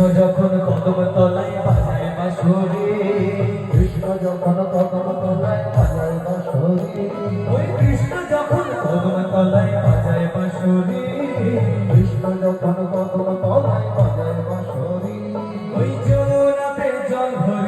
কৃষ্ণ যখন কদম তলায় বাজায় বাঁশুরি কৃষ্ণ যখন কদম তলায় বাজায় বাঁশুরি ওই কৃষ্ণ যখন কদম তলায় বাজায় বাঁশুরি কৃষ্ণ যখন কদম তলায় বাজায় বাঁশুরি ওই জোরাতে জল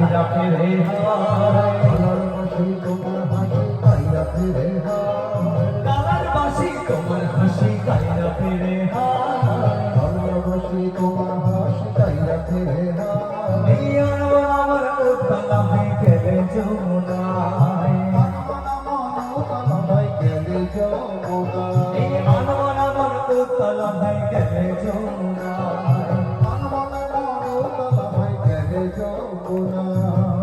পাইরা ফেরে কালার বাসি তোমার হাসি কাইরা ফেরে কালার বাসি তোমার হাসি কাইরা হয়ে। গেলে যমুনায় না